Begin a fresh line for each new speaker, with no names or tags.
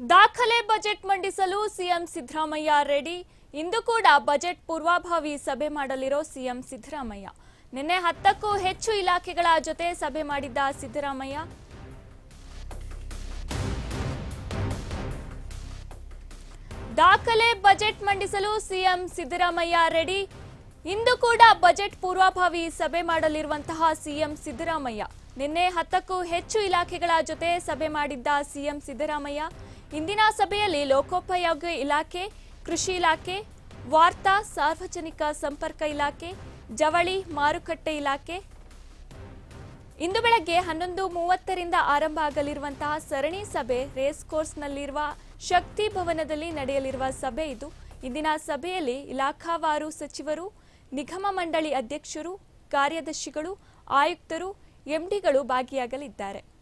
ದಾಖಲೆ ಬಜೆಟ್ ಮಂಡಿಸಲು CM Siddaramaiah ready. ಇಂದು ಕೂಡ ಬಜೆಟ್ ಪೂರ್ವಭಾವಿ ಸಭೆ ಮಾಡಲಿರೋ ಸಿಎಂ ಸಿದ್ದರಾಮಯ್ಯ. ನಿನ್ನೆ ಹತ್ತಕ್ಕೂ ಹೆಚ್ಚು ಇಲಾಖೆಗಳ ಜೊತೆ ಸಭೆ ಮಾಡಿದ್ದ ಸಿದ್ದರಾಮಯ್ಯ. ದಾಖಲೆ ಬಜೆಟ್ ಮಂಡಿಸಲು ಸಿಎಂ ಸಿದ್ದರಾಮಯ್ಯ ರೆಡಿ. ಇಂದು ಕೂಡ ಬಜೆಟ್ ಪೂರ್ವಭಾವಿ ಸಭೆ ಮಾಡಲಿರುವಂತಹ ಸಿಎಂ ಸಿದ್ದರಾಮಯ್ಯ. ನಿನ್ನೆ ಹತ್ತಕ್ಕೂ ಹೆಚ್ಚು ಇಲಾಖೆಗಳ ಜೊತೆ ಸಭೆ ಮಾಡಿದ್ದ ಸಿಎಂ ಸಿದ್ದರಾಮಯ್ಯ. ಇಂದಿನ ಸಭೆಯಲ್ಲಿ ಲೋಕೋಪಯೋಗಿ ಇಲಾಖೆ, ಕೃಷಿ ಇಲಾಖೆ, ವಾರ್ತಾ ಸಾರ್ವಜನಿಕ ಸಂಪರ್ಕ ಇಲಾಖೆ, ಜವಳಿ ಮಾರುಕಟ್ಟೆ ಇಲಾಖೆ. ಇಂದು ಬೆಳಗ್ಗೆ ಹನ್ನೊಂದು ಮೂವತ್ತರಿಂದ ಆರಂಭ ಆಗಲಿರುವಂತಹ ಸರಣಿ ಸಭೆ ರೇಸ್ ಕೋರ್ಸ್ನಲ್ಲಿರುವ ಶಕ್ತಿ ಭವನದಲ್ಲಿ ನಡೆಯಲಿರುವ ಸಭೆ ಇದು. ಇಂದಿನ ಸಭೆಯಲ್ಲಿ ಇಲಾಖಾವಾರು ಸಚಿವರು, ನಿಗಮ ಮಂಡಳಿ ಅಧ್ಯಕ್ಷರು, ಕಾರ್ಯದರ್ಶಿಗಳು, ಆಯುಕ್ತರು, ಎಂಡಿಗಳು ಭಾಗಿಯಾಗಲಿದ್ದಾರೆ.